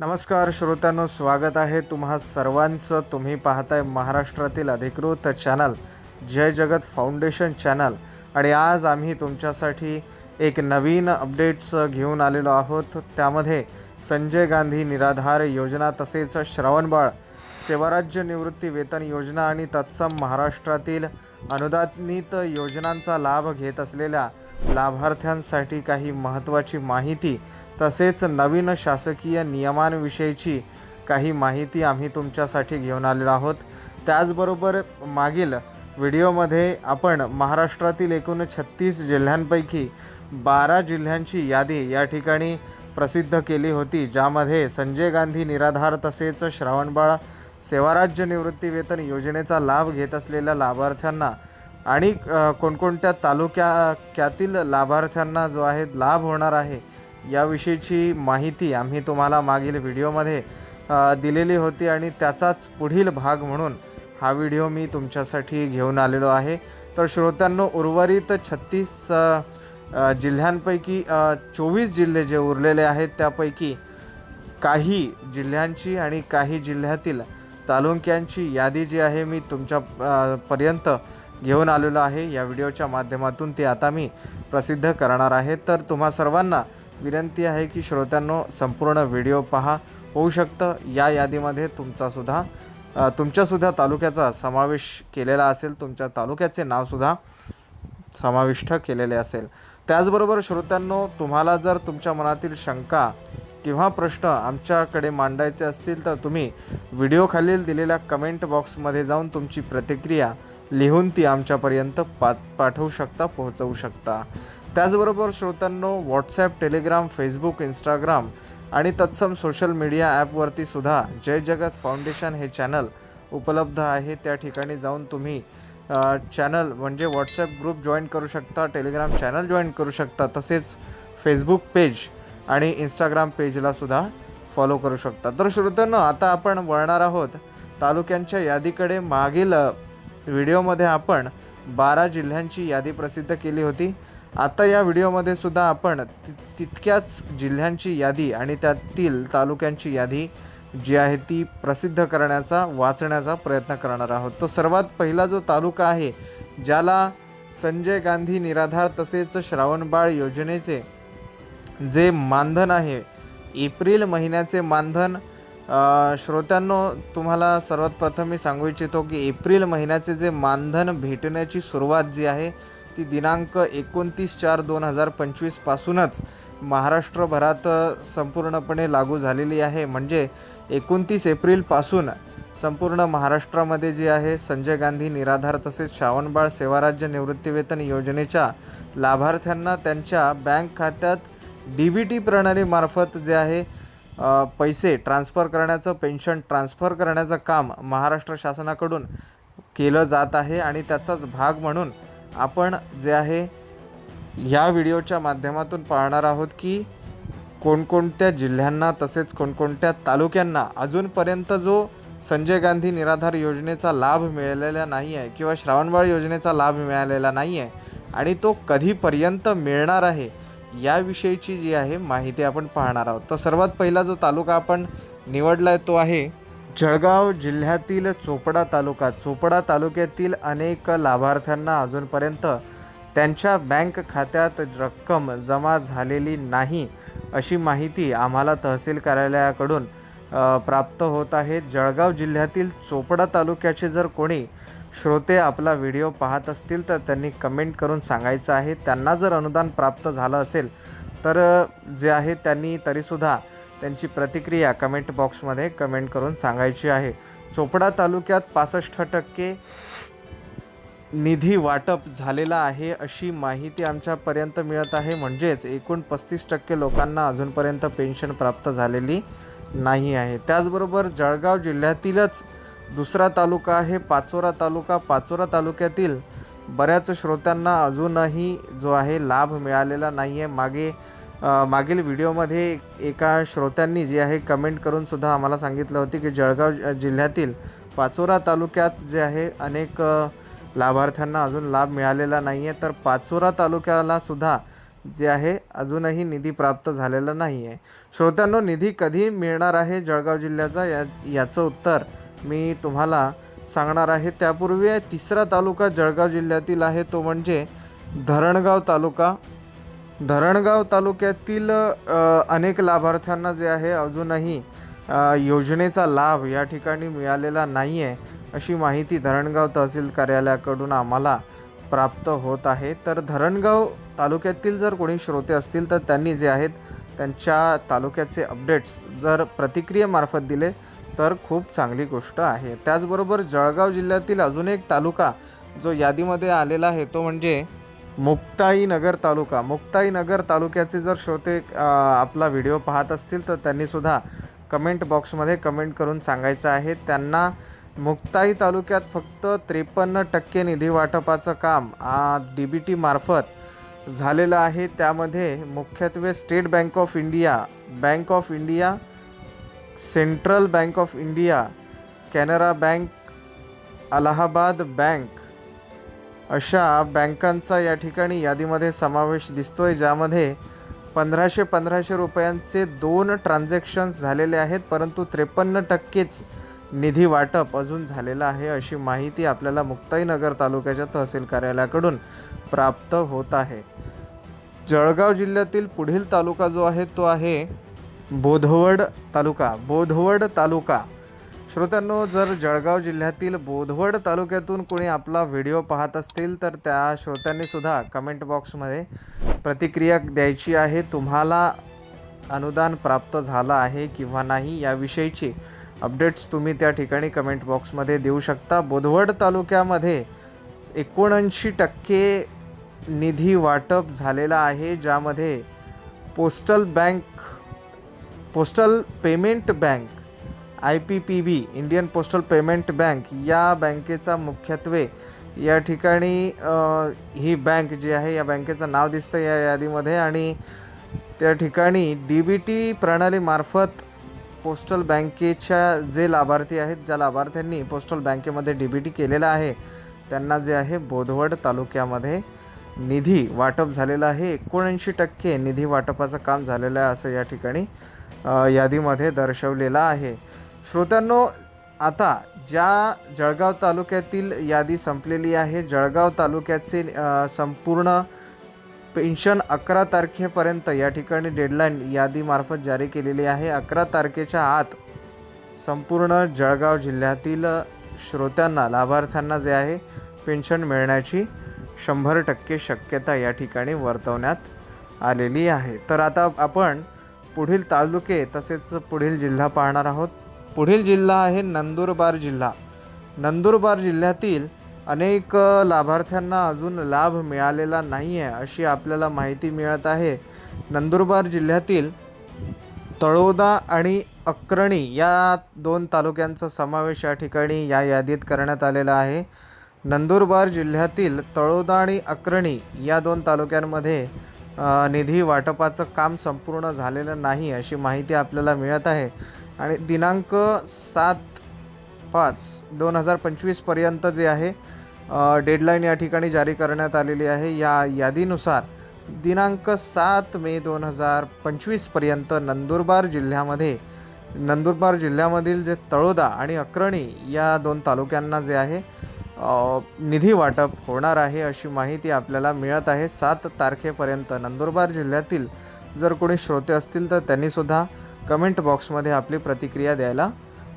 नमस्कार श्रोत्यांनो स्वागत आहे तुम्हा सर्वांचं. तुम्ही पाहताय महाराष्ट्रातील अधिकृत चॅनल जय जगत फाउंडेशन चॅनल. आणि आज आम्ही तुमच्यासाठी एक नवीन अपडेट्स घेऊन आलेलो आहोत. त्यामध्ये संजय गांधी निराधार योजना तसेच श्रवणबाळ सेवाराज्य निवृत्ती वेतन योजना आणि तत्सम महाराष्ट्रातील अनुदानित योजनांचा लाभ घेत असलेल्या लाभार्थ्यांसाठी काही महत्त्वाची माहिती तसेच नवीन शासकीय नियमांविषयीची काही माहिती आम्ही तुमच्यासाठी घेऊन आलेलो आहोत. त्याचबरोबर मागील व्हिडिओमध्ये आपण महाराष्ट्रातील एकूण छत्तीस जिल्ह्यांपैकी बारा जिल्ह्यांची यादी या ठिकाणी प्रसिद्ध केली होती ज्यामध्ये संजय गांधी निराधार तसेच श्रावणबाळ सेवाराज्य निवृत्तीवेतन योजनेचा लाभ घेत असलेल्या लाभार्थ्यांना आणि कोणकोणत्या तालुक्यातील लाभार्थ्यांना जो आहे लाभ होणार आहे याविषयीची माहिती आम्ही तुम्हाला मागील व्हिडिओमध्ये दिलेली होती आणि त्याचाच पुढील भाग म्हणून हा व्हिडिओ मी तुमच्यासाठी घेऊन आलेलो आहे. तर श्रोत्यांनो उर्वरित छत्तीस जिल्ह्यांपैकी चोवीस जिल्हे जे उरलेले आहेत त्यापैकी काही जिल्ह्यांची आणि काही जिल्ह्यातील तालुक्यांची यादी जी आहे मी तुमच्या पर्यंत घेऊन आलेलो आहे. या व्हिडिओच्या माध्यमातून ते आता मी प्रसिद्ध करणार आहे. तर तुम्हा सर्वांना विनंती आहे की श्रोत्यांनो संपूर्ण व्हिडिओ पहा. होऊ शकतं या यादीमध्ये तुमचासुद्धा तुमच्यासुद्धा तालुक्याचा समावेश केलेला असेल तुमच्या तालुक्याचे नावसुद्धा समाविष्ट केलेले असेल. त्याचबरोबर श्रोत्यांनो तुम्हाला जर तुमच्या मनातील शंका किंवा प्रश्न आमच्याकडे मांडायचे असतील तर तुम्ही व्हिडिओखालील दिलेल्या कमेंट बॉक्समध्ये जाऊन तुमची प्रतिक्रिया लिहून ती आमच्यापर्यंत पा पाठवू शकता पोहोचवू शकता. त्याचबरोबर श्रोत्यांनो व्हॉट्सॲप टेलिग्राम फेसबुक इंस्टाग्राम आणि तत्सम सोशल मीडिया ॲपवरती सुद्धा जय जगत फाउंडेशन हे चॅनल उपलब्ध आहे. त्या ठिकाणी जाऊन तुम्ही चॅनल म्हणजे व्हॉट्सॲप ग्रुप जॉईन करू शकता टेलिग्राम चॅनल जॉईन करू शकता तसेच फेसबुक पेज आणि इंस्टाग्राम पेजला सुद्धा फॉलो करू शकता. तर श्रोत्यांनो आता आपण वळणार आहोत तालुक्यांच्या यादीकडे मागील व्हिडिओमध्ये आपण बारा जिल्ह्यांची यादी प्रसिद्ध केली होती. आता या व्हिडिओमध्ये सुद्धा आपण ति तितक्याच जिल्ह्यांची यादी आणि त्यातील तालुक्यांची यादी जी आहे ती प्रसिद्ध करण्याचा वाचण्याचा प्रयत्न करणार आहोत. तो सर्वात पहिला जो तालुका आहे ज्याला संजय गांधी निराधार तसेच श्रावणबाळ योजनेचे जे मानधन आहे एप्रिल महिन्याचे मानधन श्रोत्यांनो तुम्हाला सर्वात प्रथम मी सांगू इच्छितो की एप्रिल महिन्याचे जे मानधन भेटण्याची सुरुवात जी आहे ती दिनांक एकोणतीस चार दोन हजार पंचवीसपासूनच महाराष्ट्रभरात संपूर्णपणे लागू झालेली आहे. म्हणजे एकोणतीस एप्रिलपासून संपूर्ण महाराष्ट्रामध्ये जे आहे संजय गांधी निराधार तसेच श्रावणबाळ सेवाराज्य निवृत्तीवेतन योजनेच्या लाभार्थ्यांना त्यांच्या बँक खात्यात डी बी टी प्रणालीमार्फत जे आहे पैसे ट्रान्स्फर करण्याचं पेन्शन ट्रान्स्फर करण्याचं काम महाराष्ट्र शासनाकडून केलं जात आहे आणि त्याचाच भाग म्हणून आपण जे आहे या व्हिडिओच्या माध्यमातून पाहणार आहोत की कोणकोणत्या जिल्ह्यांना तसेच कोणकोणत्या तालुक्यांना अजूनपर्यंत जो संजय गांधी निराधार योजनेचा लाभ मिळालेला नाही आहे किंवा श्रावणबाळ योजनेचा लाभ मिळालेला नाही आहे आणि तो कधीपर्यंत मिळणार आहे याविषयीची जी आहे माहिती आपण पाहणार आहोत. तर सर्वात पहिला जो तालुका आपण निवडला आहे तो आहे जळगाव जिल्ह्यातील चोपडा तालुका. चोपडा तालुक्यातील अनेक लाभार्थ्यांना अजूनपर्यंत त्यांच्या बँक खात्यात रक्कम जमा झालेली नाही अशी माहिती आम्हाला तहसील कार्यालयाकडून प्राप्त होत आहे. जळगाव जिल्ह्यातील चोपडा तालुक्याचे जर कोणी श्रोते आपला व्हिडिओ पाहत असतील तर त्यांनी कमेंट करून सांगायचं आहे. त्यांना जर अनुदान प्राप्त झालं असेल तर जे आहे त्यांनी तरीसुद्धा त्यांची प्रतिक्रिया कमेंट बॉक्समध्ये कमेंट करून सांगायची आहे. चोपडा तालुक्यात पासष्ट टक्के निधी वाटप झालेला आहे अशी माहिती आमच्यापर्यंत मिळत आहे. म्हणजेच एकूण पस्तीस टक्के लोकांना अजूनपर्यंत पेन्शन प्राप्त झालेली नाही आहे. त्याचबरोबर जळगाव जिल्ह्यातीलच दुसरा तालुका आहे पाचोरा तालुका. पाचोरा तालुक्यातील बऱ्याच श्रोत्यांना अजूनही जो आहे लाभ मिळालेला नाही आहे मागे मागील व्हिडिओमध्ये एका श्रोत्यांनी जे आहे कमेंट करूनसुद्धा आम्हाला सांगितलं होती की जळगाव जिल्ह्यातील पाचोरा तालुक्यात जे आहे अनेक लाभार्थ्यांना अजून लाभ मिळालेला नाही आहे तर पाचोरा तालुक्याला सुद्धा जे आहे अजूनही निधी प्राप्त झालेला नाही आहे श्रोत्यांनो निधी कधी मिळणार आहे जळगाव जिल्ह्याचा? या याचं उत्तर मी तुम्हाला सांगणार आहे त्यापूर्वी तिसरा तालुका जळगाव जिल्ह्यातील आहे तो म्हणजे धरणगाव तालुका. धरणगाव तालुक्यातील अनेक लाभार्थ्यांना जे आहे अजूनही योजनेचा लाभ या ठिकाणी मिळालेला नाही आहे अशी माहिती धरणगाव तहसील कार्यालयाकडून आम्हाला प्राप्त होत आहे. तर धरणगाव तालुक्यातील जर कोणी श्रोते असतील तर त्यांनी जे आहेत त्यांच्या तालुक्याचे अपडेट्स जर प्रतिक्रियेमार्फत दिले तर खूप चांगली गोष्ट आहे. त्याचबरोबर जळगाव जिल्ह्यातील अजून एक तालुका जो यादीमध्ये आलेला आहे तो म्हणजे मुक्ताईनगर तालुका. मुक्ताईनगर तालुक्याचे जर श्रोते आपला व्हिडिओ पाहत असतील तर त्यांनीसुद्धा कमेंट बॉक्समध्ये कमेंट करून सांगायचं आहे. त्यांना मुक्ताई तालुक्यात फक्त त्रेपन्न टक्के निधी वाटपाचं काम डी बी टी मार्फत झालेलं आहे. त्यामध्ये मुख्यत्वे state bank of India bank of India central bank of India Canara bank Allahabad bank अशा बँकांचा या ठिकाणी यादीमध्ये समावेश दिसतो आहे ज्यामध्ये पंधराशे पंधराशे रुपयांचे दोन ट्रान्झॅक्शन्स झालेले आहेत परंतु त्रेपन्न टक्केच निधी वाटप अजून झालेलं आहे अशी माहिती आपल्याला मुक्ताईनगर तालुक्याच्या तहसील कार्यालयाकडून प्राप्त होत आहे. जळगाव जिल्ह्यातील पुढील तालुका जो आहे तो आहे बोधवड तालुका बोधवड तालुका. श्रोत्यांनो जर जळगाव जिल्ह्यातील बोधवड तालुक्यातून कोणी आपला व्हिडिओ पाहत असतील तर त्या श्रोत्यांनी सुद्धा कमेंट बॉक्समध्ये प्रतिक्रिया द्यायची आहे. तुम्हाला अनुदान प्राप्त झालं आहे किंवा नाही याविषयीची अपडेट्स तुम्ही त्या ठिकाणी कमेंट बॉक्समध्ये देऊ शकता. बोधवड तालुक्यामध्ये एकोणऐंशी टक्के निधी वाटप झालेला आहे ज्यामध्ये postal bank postal payment bank I P P B Indian postal payment bank या बँकेचा मुख्यत्वे या ठिकाणी ही बँक जी आहे या बँकेचं नाव दिसतं या यादीमध्ये आणि त्या ठिकाणी डी बी टी प्रणालीमार्फत पोस्टल बँकेच्या जे लाभार्थी आहेत ज्या लाभार्थ्यांनी पोस्टल बँकेमध्ये डी बी टी केलेलं आहे त्यांना जे आहे बोधवड तालुक्यामध्ये निधी वाटप झालेलं आहे. एकोणऐंशी टक्के निधी वाटपाचं काम झालेलं आहे असं या ठिकाणी यादीमध्ये दर्शवलेला आहे. श्रोत्यांनो आता ज्या जळगाव तालुक्यातील यादी संपलेली आहे जळगाव तालुक्याचे संपूर्ण पेन्शन अकरा तारखेपर्यंत या ठिकाणी डेडलाईन यादीमार्फत जारी केलेली आहे. अकरा तारखेच्या आत संपूर्ण जळगाव जिल्ह्यातील श्रोत्यांना लाभार्थ्यांना जे आहे पेन्शन मिळण्याची शंभर टक्के शक्यता या ठिकाणी वर्तवण्यात आलेली आहे. तर आता आपण पुढील तालुके तसेच पुढील जिल्हा पाहणार आहोत. पुढील जिल्हा आहे नंदुरबार जिल्हा. नंदुरबार जिल्ह्यातील अनेक लाभार्थ्यांना अजून लाभ मिळालेला नाही आहे अशी आपल्याला माहिती मिळत आहे. नंदुरबार जिल्ह्यातील तळोदा आणि अक्रणी या दोन तालुक्यांचा समावेश या ठिकाणी या यादीत करण्यात आलेला आहे. नंदुरबार जिल्ह्यातील तळोदा आणि अक्रणी या दोन तालुक्यांमध्ये निधी वाटपाचं काम संपूर्ण झालेलं नाही अशी माहिती आपल्याला मिळत आहे. आणि दिनांक सात पाच दोन हजार पंचवीसपर्यंत जे आहे डेडलाईन या ठिकाणी जारी करण्यात आलेली आहे. या यादीनुसार दिनांक सात मे दोन हजार पंचवीसपर्यंत नंदुरबार जिल्ह्यामध्ये नंदुरबार जिल्ह्यामधील जे तळोदा आणि अक्रणी या दोन तालुक्यांना जे आहे निधी वाटप होणार आहे अशी माहिती आपल्याला मिळत आहे. सात तारखेपर्यंत नंदुरबार जिल्ह्यातील जर कोणी श्रोते असतील तर त्यांनीसुद्धा कमेंट बॉक्समध्ये आपली प्रतिक्रिया द्यायला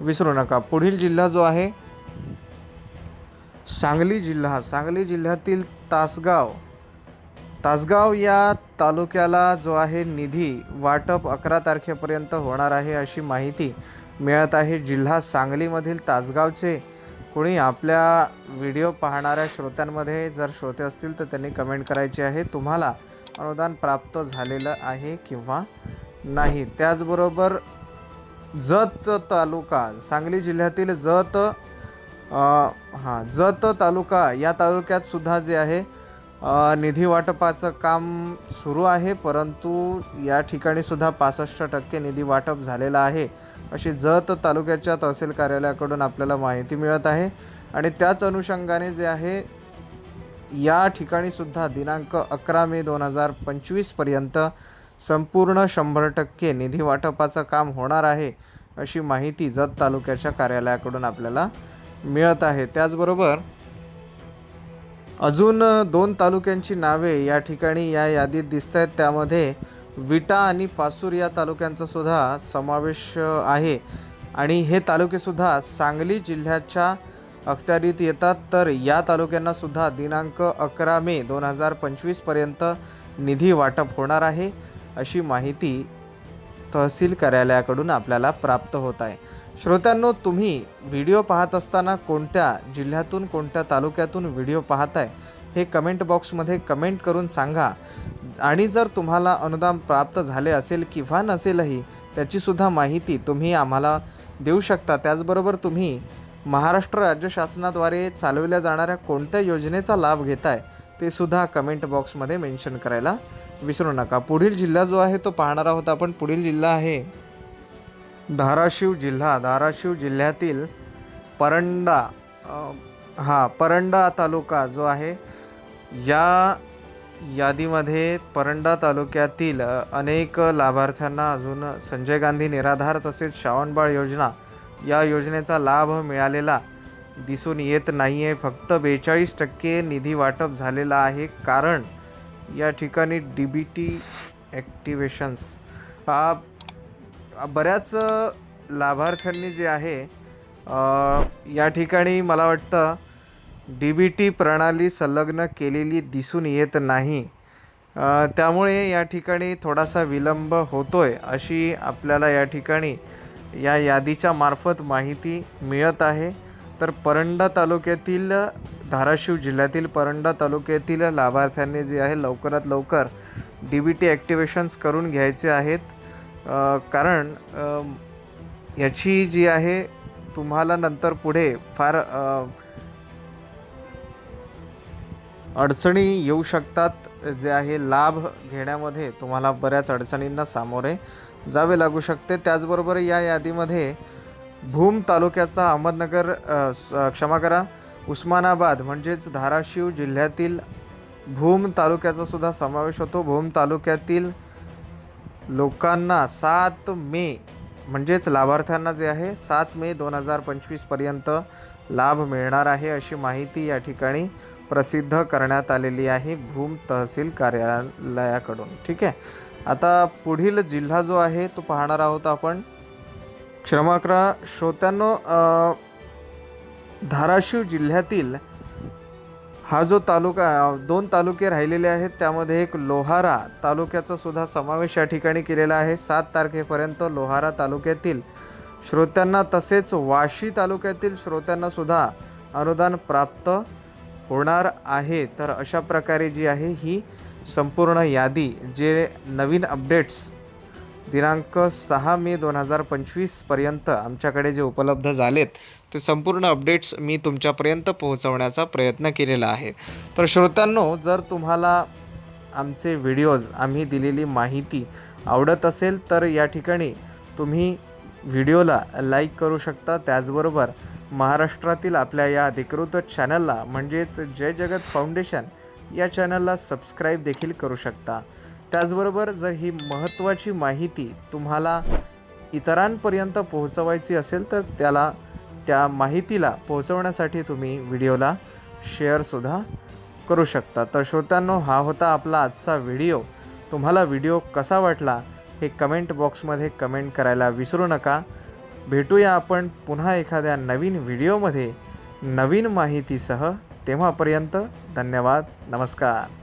विसरू नका. पुढील जिल्हा जो आहे सांगली जिल्हा. सांगली जिल्ह्यातील तासगाव. तासगाव या तालुक्याला जो आहे निधी वाटप अकरा तारखेपर्यंत होणार आहे अशी माहिती मिळत आहे. जिल्हा सांगलीमधील तासगावचे कोणी आपल्या व्हिडिओ पाहणाऱ्या श्रोत्यांमध्ये जर श्रोते असतील तर त्यांनी कमेंट करायची आहे. तुम्हाला अनुदान प्राप्त झालेलं आहे किंवा नाही. त्याचबरोबर जत तालुका सांगली जिल्ह्यातील जत हां जत तालुका या तालुक्यात सुद्धा जे आहे निधी वाटपाचं काम सुरू आहे. परंतु या ठिकाणी सुद्धा पासष्ट टक्के निधी वाटप झालेलं आहे. अशी जत तालुक्याच्या तहसील कार्यालयाकडून आपल्याला माहिती मिळत आहे. आणि त्याच अनुषंगाने जे आहे या ठिकाणी सुद्धा दिनांक अकरा मे दोन हजार पंचवीसपर्यंत संपूर्ण शंभर टक्के निधी वाटपाचं काम होणार आहे अशी माहिती जत तालुक्याच्या कार्यालयाकडून आपल्याला मिळत आहे. त्याचबरोबर अजून दोन तालुक्यांची नावे या ठिकाणी या यादीत दिसत आहेत त्यामध्ये विटा आणि पासूर या तालुक्यांचा सुद्धा समावेश आहे. आणि हे तालुकेसुद्धा सांगली जिल्ह्याच्या अखत्यारीत येतात. तर या तालुक्यांना सुद्धा दिनांक अकरा मे दोन हजार पंचवीसपर्यंत निधी वाटप होणार आहे अशी माहिती तहसील कार्यालयाकडून आपल्याला प्राप्त होत आहे. श्रोत्यांनो तुम्ही व्हिडिओ पाहत असताना कोणत्या जिल्ह्यातून कोणत्या तालुक्यातून व्हिडिओ पाहताय? हे कमेंट बॉक्समध्ये कमेंट करून सांगा. आणि जर तुम्हाला अनुदान प्राप्त झाले असेल किंवा नसेलही त्याचीसुद्धा माहिती तुम्ही आम्हाला देऊ शकता. त्याचबरोबर तुम्ही महाराष्ट्र राज्य शासनाद्वारे चालवल्या जाणाऱ्या कोणत्या योजनेचा लाभ घेताय ते सुद्धा कमेंट बॉक्समध्ये मेन्शन करायला विसरू नका. पुढील जिल्हा जो आहे तो पाहणार आहोत आपण. पुढील जिल्हा आहे धाराशिव जिल्हा. धाराशिव जिल्ह्यातील परंडा हा परंडा तालुका जो आहे या यादीमध्ये परंडा तालुक्यातील अनेक लाभार्थ्यांना अजून संजय गांधी निराधार तसेच श्रावणबाळ योजना या योजनेचा लाभ मिळालेला दिसून येत नाही आहे फक्त बेचाळीस टक्के निधी वाटप झालेला आहे. कारण या ठिकाणी डी बी टी ॲक्टिवेशन्स हा बऱ्याच लाभार्थ्यांनी जे आहे या ठिकाणी मला वाटतं डी बी टी प्रणाली संलग्न केलेली दिसून येत नाही. त्यामुळे या ठिकाणी थोडासा विलंब होतो आहे अशी आपल्याला या ठिकाणी या यादीच्या मार्फत माहिती मिळत आहे. तर परंडा तालुक्यातील धाराशिव जिल्ह्यातील परंडा तालुक्यातील लाभार्थ्यांनी जे आहे लवकरात लवकर डी बी टी ॲक्टिवेशन्स करून घ्यायचे आहेत. कारण याची जी आहे तुम्हाला नंतर पुढे फार अडचणी येऊ शकतात जे आहे लाभ घेण्यामध्ये तुम्हाला बऱ्याच अडचणींना सामोरे जावे लागू शकते. त्याचबरोबर या यादीमध्ये भूम तालुक्याचा अहमदनगर स- क्षमा करा उस्मानाबाद म्हणजेच धाराशिव जिल्ह्यातील भूम तालुक्याचा सुद्धा समावेश होतो. भूम तालुक्यातील लोकांना सात मे म्हणजेच लाभार्थ्यांना जे आहे सात मे दोन हजार पंचवीसपर्यंत लाभ मिळणार आहे अशी माहिती या ठिकाणी प्रसिद्ध करण्यात आलेली आहे भूम तहसील कार्यालयाकडून. ठीक आहे? आता पुढील जिल्हा जो आहे तो पाहणार आहोत आपण. क्षमा करा. श्रोत्यांनो धाराशिव जिल्ह्यातील हा जो तालुका दोन तालुके राहिलेले आहेत त्यामध्ये एक लोहारा तालुक्याचा सुद्धा समावेश या ठिकाणी केलेला आहे. सात तारखेपर्यंत लोहारा तालुक्यातील श्रोत्यांना तसेच वाशी तालुक्यातील श्रोत्यांना सुद्धा अनुदान प्राप्त होणार आहे तर अशा प्रकारे जी आहे ही संपूर्ण यादी जे नवीन अपडेट्स दिनांक सहा मे दोन हजार पंचवीसपर्यंत आमच्याकडे जे उपलब्ध झालेत ते संपूर्ण अपडेट्स मी तुमच्यापर्यंत पोहोचवण्याचा प्रयत्न केलेला आहे. तर श्रोत्यांनो जर तुम्हाला आमचे व्हिडिओज आम्ही दिलेली माहिती आवडत असेल तर या ठिकाणी तुम्ही व्हिडिओला लाईक करू शकता. त्याचबरोबर महाराष्ट्रातील आपल्या या अधिकृत चॅनलला म्हणजेच जय जगत फाउंडेशन या चॅनलला सबस्क्राईब देखील करू शकता. त्याचबरोबर जर ही महत्त्वाची माहिती तुम्हाला इतरांपर्यंत पोहोचवायची असेल तर त्याला त्या माहितीला पोहोचवण्यासाठी तुम्ही व्हिडिओला शेअरसुद्धा करू शकता. तर श्रोत्यांनो हा होता आपला आजचा व्हिडिओ तुम्हाला व्हिडिओ कसा वाटला हे कमेंट बॉक्समध्ये कमेंट करायला विसरू नका. भेटूया आपण पुन्हा एखाद्या नवीन व्हिडिओमध्ये नवीन माहितीसह तेव्हापर्यंत धन्यवाद नमस्कार.